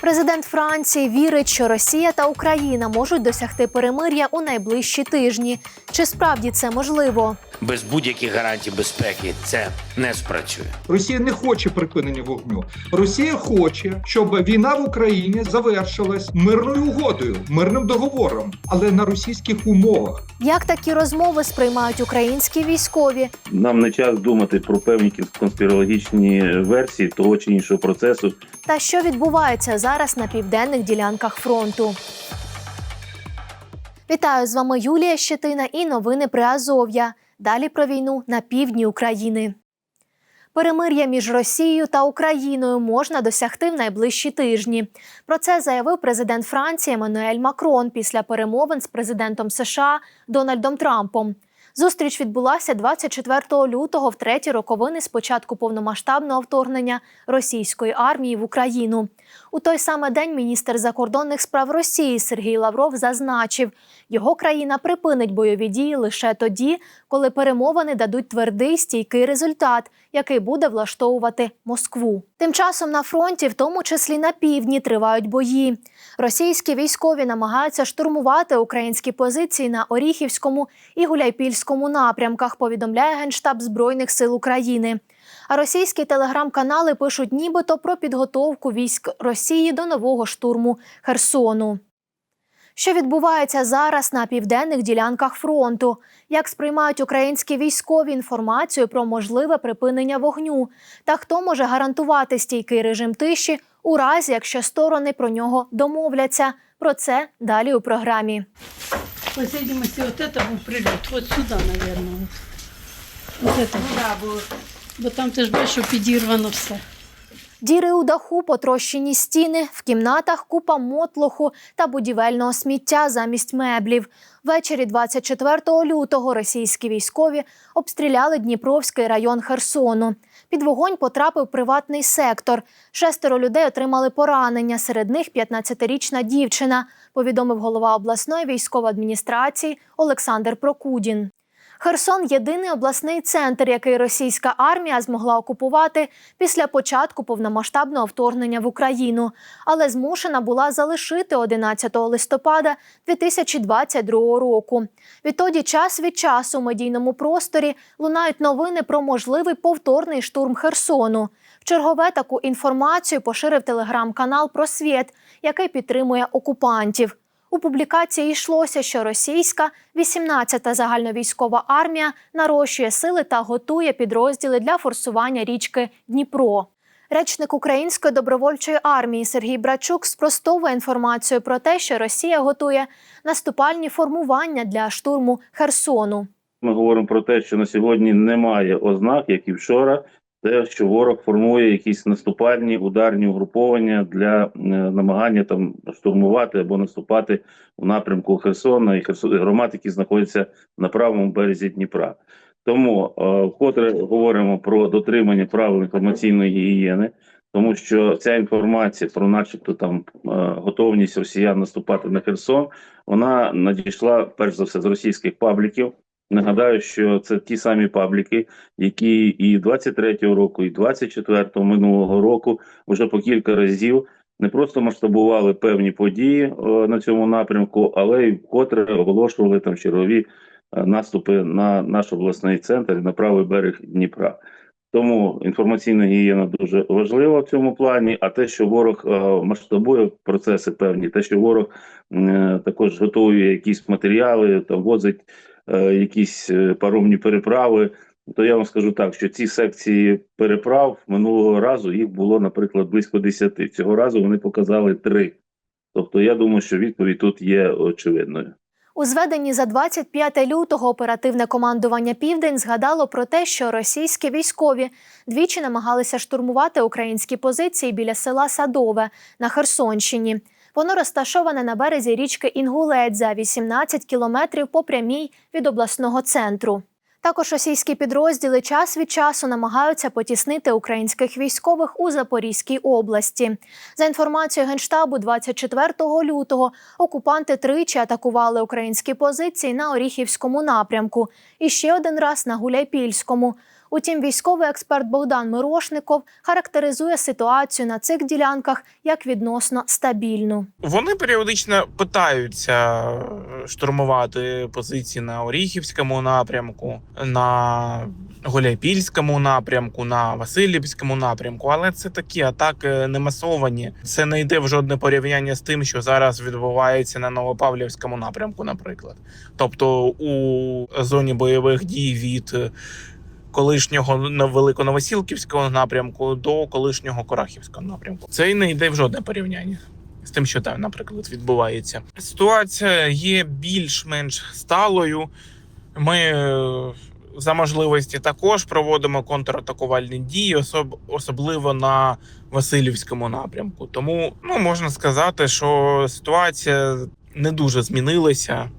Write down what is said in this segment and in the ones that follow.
Президент Франції вірить, що Росія та Україна можуть досягти перемир'я у найближчі тижні. Чи справді це можливо? Без будь-яких гарантій безпеки це не спрацює. Росія не хоче припинення вогню. Росія хоче, щоб війна в Україні завершилась мирною угодою, мирним договором, але на російських умовах. Як такі розмови сприймають українські військові? Нам не час думати про певні конспірологічні версії того чи іншого процесу. Та що відбувається зараз на південних ділянках фронту? Вітаю з вами Юлія Щетина і новини при Азов'я. Далі про війну на півдні України. Перемир'я між Росією та Україною можна досягти в найближчі тижні. Про це заявив президент Франції Еммануель Макрон після перемовин з президентом США Дональдом Трампом. Зустріч відбулася 24 лютого в треті роковини з початку повномасштабного вторгнення російської армії в Україну. У той самий день міністр закордонних справ Росії Сергій Лавров зазначив, його країна припинить бойові дії лише тоді, коли перемовини дадуть твердий стійкий результат, який буде влаштовувати Москву. Тим часом на фронті, в тому числі на півдні, тривають бої. Російські військові намагаються штурмувати українські позиції на Оріхівському і Гуляйпільському напрямках. Повідомляє генштаб збройних сил України. А російські телеграм-канали пишуть нібито про підготовку військ Росії до нового штурму Херсону. Що відбувається зараз на південних ділянках фронту? Як сприймають українські військові інформацію про можливе припинення вогню? Та хто може гарантувати стійкий режим тиші у разі, якщо сторони про нього домовляться? Про це далі у програмі. По всей видимости, вот это был прилет. Вот сюда, наверное. Бо там ти ж бачиш, що підірвано все. Діри у даху, потрощені стіни, в кімнатах купа мотлоху та будівельного сміття замість меблів. Ввечері 24 лютого російські військові обстріляли Дніпровський район Херсону. Під вогонь потрапив приватний сектор. Шестеро людей отримали поранення. Серед них 15-річна дівчина, повідомив голова обласної військової адміністрації Олександр Прокудін. Херсон єдиний обласний центр, який російська армія змогла окупувати після початку повномасштабного вторгнення в Україну, але змушена була залишити 11 листопада 2022 року. Відтоді час від часу у медійному просторі лунають новини про можливий повторний штурм Херсону. В чергове таку інформацію поширив телеграм-канал Просвіт, який підтримує окупантів. У публікації йшлося, що російська 18-та загальновійськова армія нарощує сили та готує підрозділи для форсування річки Дніпро. Речник Української добровольчої армії Сергій Брачук спростовує інформацію про те, що Росія готує наступальні формування для штурму Херсону. Ми говоримо про те, що на сьогодні немає ознак, як і вчора, те, що ворог формує якісь наступальні ударні угруповання для е, намагання там штурмувати або наступати у напрямку Херсона і громад, які знаходяться на правому березі Дніпра. Тому е, вкотре говоримо про дотримання правил інформаційної гігієни, тому що ця інформація про, начебто, там е, готовність росіян наступати на Херсон, вона надійшла перш за все з російських пабліків. Нагадаю, що це ті самі пабліки, які і 23-го року, і 24-го минулого року вже по кілька разів не просто масштабували певні події е, на цьому напрямку, але й вкотре оголошували там чергові е, наступи на наш обласний центр на правий берег Дніпра. Тому інформаційна гігієна дуже важлива в цьому плані. А те, що ворог е, масштабує процеси певні, те, що ворог також готує якісь матеріали, там возить якісь е, паромні переправи. То я вам скажу так, що ці секції переправ минулого разу їх було, наприклад, близько 10. Цього разу вони показали 3. Тобто, я думаю, що відповідь тут є очевидною. У зведенні за 25 лютого оперативне командування Південь згадало про те, що російські військові двічі намагалися штурмувати українські позиції біля села Садове на Херсонщині. Воно розташоване на березі річки Інгулець за 18 кілометрів по прямій від обласного центру. Також російські підрозділи час від часу намагаються потіснити українських військових у Запорізькій області. За інформацією генштабу, 24 лютого окупанти тричі атакували українські позиції на Оріхівському напрямку і ще один раз на Гуляйпільському. Утім, військовий експерт Богдан Мирошников характеризує ситуацію на цих ділянках як відносно стабільну. Вони періодично питаються е, штурмувати позиції на Оріхівському напрямку, на Гуляйпільському напрямку, на Васильівському напрямку, але це такі атаки не масовані. Це не йде в жодне порівняння з тим, що зараз відбувається на Новопавлівському напрямку, наприклад. Тобто у зоні бойових дій від колишнього Великоновосілківського напрямку до колишнього Корахівського напрямку. Це і не йде в жодне порівняння з тим, що там, наприклад, відбувається. Ситуація є більш-менш сталою. Ми е, за можливості також проводимо контратакувальні дії, особ- особливо на Васильівському напрямку. Тому ну, можна сказати, що ситуація не дуже змінилася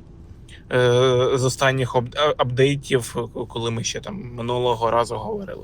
з останніх апдейтів, коли ми ще там минулого разу говорили.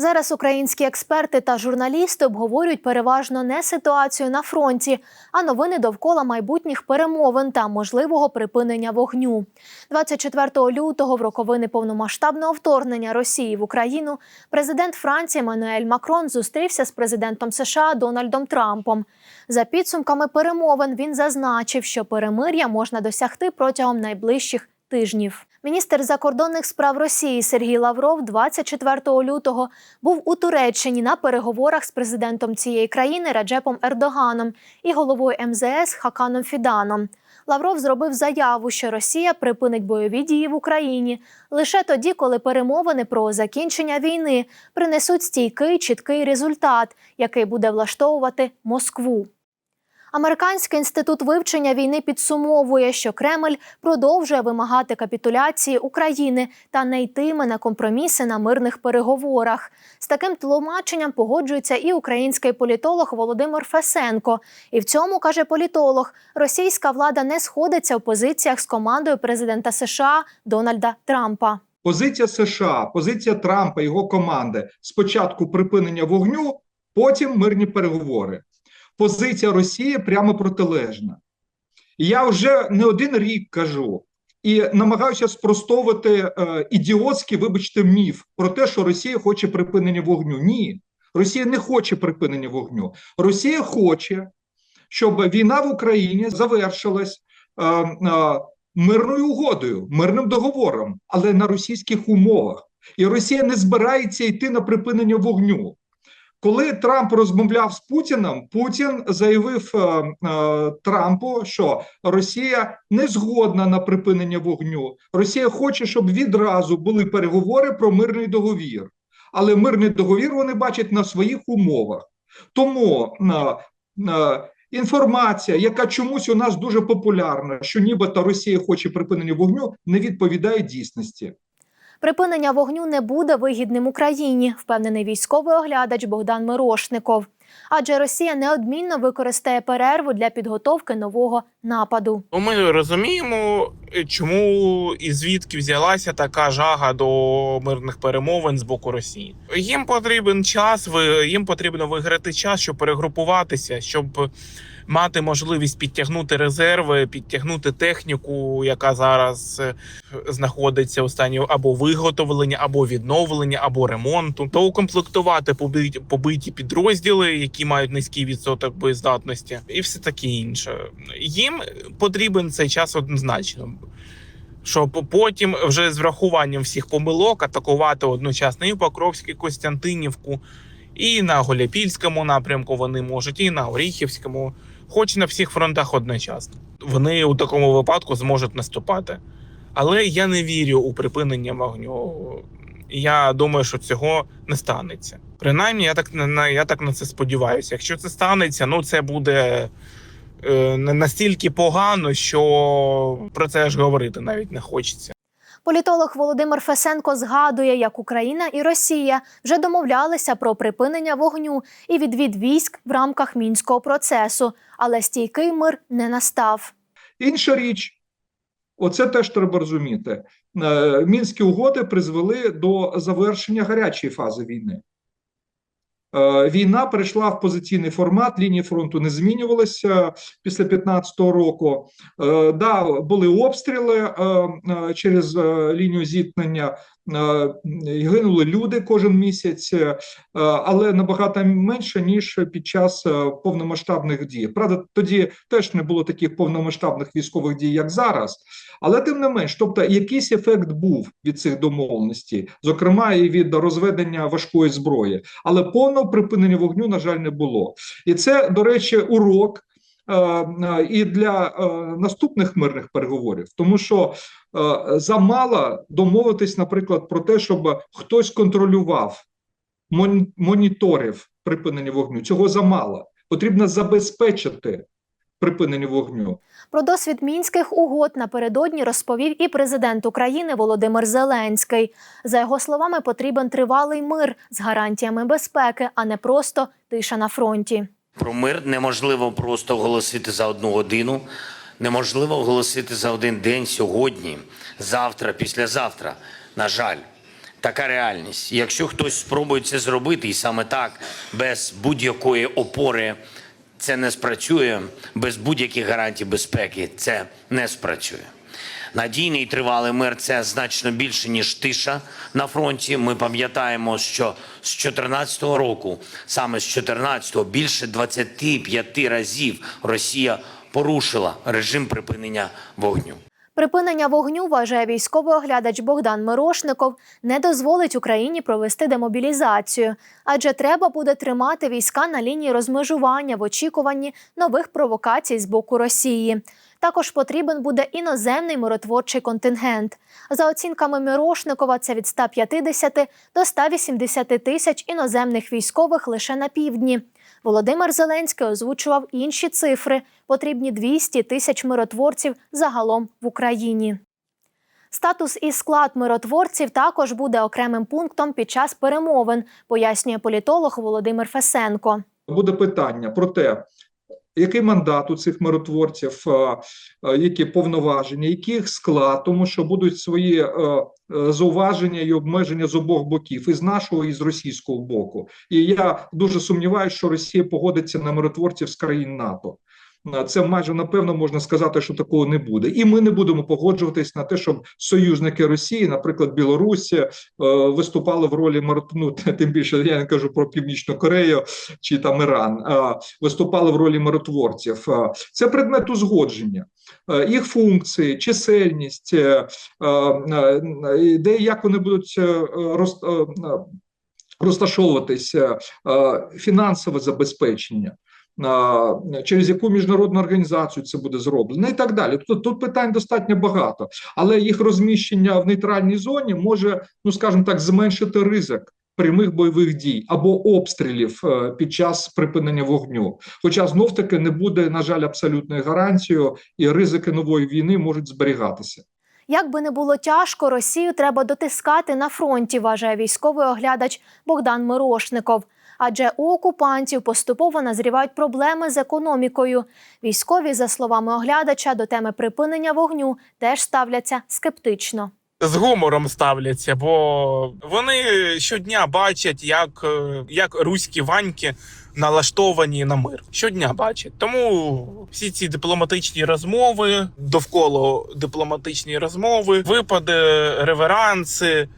Зараз українські експерти та журналісти обговорюють переважно не ситуацію на фронті, а новини довкола майбутніх перемовин та можливого припинення вогню. 24 лютого, в роковини повномасштабного вторгнення Росії в Україну, президент Франції Мануель Макрон зустрівся з президентом США Дональдом Трампом. За підсумками перемовин він зазначив, що перемир'я можна досягти протягом найближчих тижнів. Міністр закордонних справ Росії Сергій Лавров 24 лютого був у Туреччині на переговорах з президентом цієї країни Раджепом Ердоганом і головою МЗС Хаканом Фіданом. Лавров зробив заяву, що Росія припинить бойові дії в Україні лише тоді, коли перемовини про закінчення війни принесуть стійкий чіткий результат, який буде влаштовувати Москву. Американський інститут вивчення війни підсумовує, що Кремль продовжує вимагати капітуляції України та не йтиме на компроміси на мирних переговорах. З таким тлумаченням погоджується і український політолог Володимир Фесенко. І в цьому каже політолог: російська влада не сходиться в позиціях з командою президента США Дональда Трампа. Позиція США, позиція Трампа, його команди спочатку припинення вогню, потім мирні переговори. Позиція Росії прямо протилежна. Я вже не один рік кажу і намагаюся спростовувати е, ідіотський, вибачте, міф про те, що Росія хоче припинення вогню. Ні, Росія не хоче припинення вогню. Росія хоче, щоб війна в Україні завершилась. Е, е, мирною угодою, мирним договором, але на російських умовах. І Росія не збирається йти на припинення вогню. Коли Трамп розмовляв з Путіним, Путін заявив е, е, Трампу, що Росія не згодна на припинення вогню. Росія хоче, щоб відразу були переговори про мирний договір. Але мирний договір вони бачать на своїх умовах. Тому е, е, інформація, яка чомусь у нас дуже популярна, що нібито Росія хоче припинення вогню, не відповідає дійсності. Припинення вогню не буде вигідним Україні, впевнений військовий оглядач Богдан Мирошников. Адже Росія неодмінно використає перерву для підготовки нового нападу. То ми розуміємо, чому і звідки взялася така жага до мирних перемовин з боку Росії. Їм потрібен час, їм потрібно виграти час, щоб перегрупуватися, щоб мати можливість підтягнути резерви, підтягнути техніку, яка зараз е, знаходиться у стані або виготовлення, або відновлення, або ремонту, то укомплектувати побиті, підрозділи, які мають низький відсоток боєздатності, і все таке інше. Їм потрібен цей час однозначно. Щоб потім вже з врахуванням всіх помилок атакувати одночасно і Покровськ, і Костянтинівку, і на Голяпільському напрямку вони можуть, і на Оріхівському, хоч на всіх фронтах одночасно. Вони у такому випадку зможуть наступати. Але я не вірю у припинення вогню. Я думаю, що цього не станеться. Принаймні, я так на я так на це сподіваюся. Якщо це станеться, ну це буде е, настільки погано, що про це аж говорити навіть не хочеться. Політолог Володимир Фесенко згадує, як Україна і Росія вже домовлялися про припинення вогню і відвід військ в рамках мінського процесу, але стійкий мир не настав. Інша річ, оце теж треба розуміти. Е, Мінські угоди призвели до завершення гарячої фази війни. Е, Війна перейшла в позиційний формат, лінії фронту не змінювалися після 2015 року. Е, Да, були обстріли е, через лінію зіткнення, гинули люди кожен місяць, е, але набагато менше ніж під час е, повномасштабних дій. Правда, тоді теж не було таких повномасштабних військових дій, як зараз. Але тим не менш, тобто якийсь ефект був від цих домовленостей, зокрема і від розведення важкої зброї, але повного припинення вогню, на жаль, не було. І це, до речі, урок. е, е, І для е, наступних мирних переговорів, тому що е, замало домовитись, наприклад, про те, щоб хтось контролював, мон- моніторив припинення вогню. Цього замало. Потрібно забезпечити припинення вогню. Про досвід мінських угод напередодні розповів і президент України Володимир Зеленський. За його словами, потрібен тривалий мир з гарантіями безпеки, а не просто тиша на фронті. Про мир неможливо просто оголосити за одну годину, неможливо оголосити за один день сьогодні, завтра, післязавтра. На жаль, така реальність. Якщо хтось спробує це зробити, і саме так, без будь-якої опори, це не спрацює, без будь-яких гарантій безпеки це не спрацює. Надійний і тривалий мир це значно більше ніж тиша на фронті. Ми пам'ятаємо, що з 2014 року, саме з 2014 більше 25 разів Росія порушила режим припинення вогню. Припинення вогню, вважає військовий оглядач Богдан Мирошников, не дозволить Україні провести демобілізацію, адже треба буде тримати війська на лінії розмежування в очікуванні нових провокацій з боку Росії. Також потрібен буде іноземний миротворчий контингент. За оцінками Мирошникова, це від 150 до 180 тисяч іноземних військових лише на півдні. Володимир Зеленський озвучував інші цифри. Потрібні 200 тисяч миротворців загалом в Україні. Статус і склад миротворців також буде окремим пунктом під час перемовин, пояснює політолог Володимир Фесенко. Буде питання про те, який мандат у цих миротворців, які повноваження, яких склад, тому що будуть свої е, е, зауваження і обмеження з обох боків, і з нашого, і з російського боку. І я дуже сумніваюся, що Росія погодиться на миротворців з країн НАТО. Е, Це майже напевно можна сказати, що такого не буде, і ми не будемо погоджуватись на те, щоб союзники Росії, наприклад, Білорусь, е, виступали в ролі ну, тим більше я не кажу про Північну Корею чи там Іран, виступали в ролі миротворців. Е, Це предмет узгодження. Їх функції, чисельність, де і як вони будуть роз- розташовуватися, фінансове забезпечення. Через яку міжнародну організацію це буде зроблено, і так далі. Тут, тут питань достатньо багато, але їх розміщення в нейтральній зоні може, ну скажімо так, зменшити ризик прямих бойових дій або обстрілів е, під час припинення вогню. Хоча знов таки не буде, на жаль, абсолютною гарантією, і ризики нової війни можуть зберігатися. Як би не було тяжко, Росію треба дотискати на фронті, вважає військовий оглядач Богдан Мирошников. Адже у окупантів поступово назрівають проблеми з економікою. Військові, за словами оглядача, до теми припинення вогню теж ставляться скептично. з гумором ставляться, бо вони щодня бачать, як, е, як руські ваньки налаштовані на мир. Щодня бачать. Тому всі ці дипломатичні розмови, довкола дипломатичні розмови, випади, реверанси,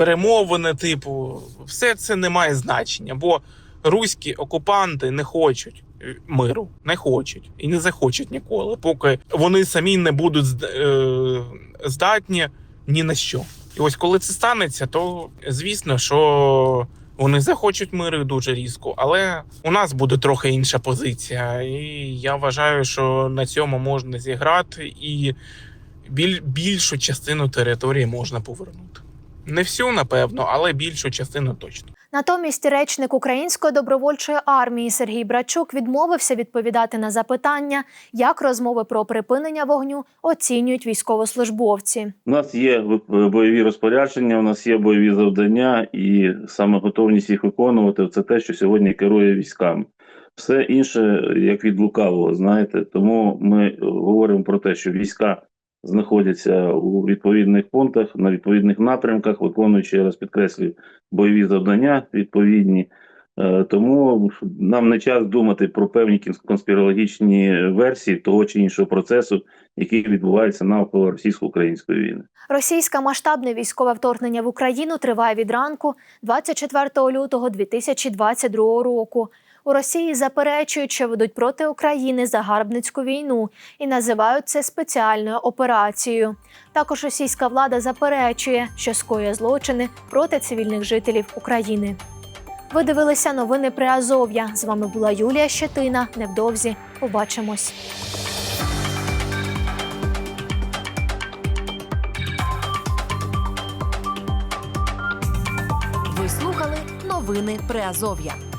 перемовини, типу, все це не має значення, бо руські окупанти не хочуть. е, Миру не хочуть і не захочуть ніколи, поки вони самі не будуть е, здатні ні на що. І ось коли це станеться, то звісно, що вони захочуть миру дуже різко, але у нас буде трохи інша позиція. І я вважаю, що на цьому можна зіграти, і біль, більшу частину території можна повернути. Не всю, напевно, але більшу частину точно. Натомість речник Української добровольчої армії Сергій Брачук відмовився відповідати на запитання, як розмови про припинення вогню оцінюють військовослужбовці. У нас є бойові розпорядження, у нас є бойові завдання, і саме готовність їх виконувати це те, що сьогодні керує військами. Все інше як від лукавого, знаєте. Тому ми говоримо про те, що війська знаходяться у відповідних пунктах на відповідних напрямках, виконуючи я раз підкреслюю бойові завдання відповідні. Е, Тому нам не час думати про певні конспірологічні версії того чи іншого процесу, який відбувається навколо російсько-української війни. Російське масштабне військове вторгнення в Україну триває від ранку 24 лютого 2022 року. У Росії заперечують, що ведуть проти України загарбницьку війну і називають це спеціальною операцією. Також російська влада заперечує, що скоює злочини проти цивільних жителів України. Ви дивилися новини при Азов'я. З вами була Юлія Щетина. Невдовзі побачимось. Ви слухали новини Приазов'я.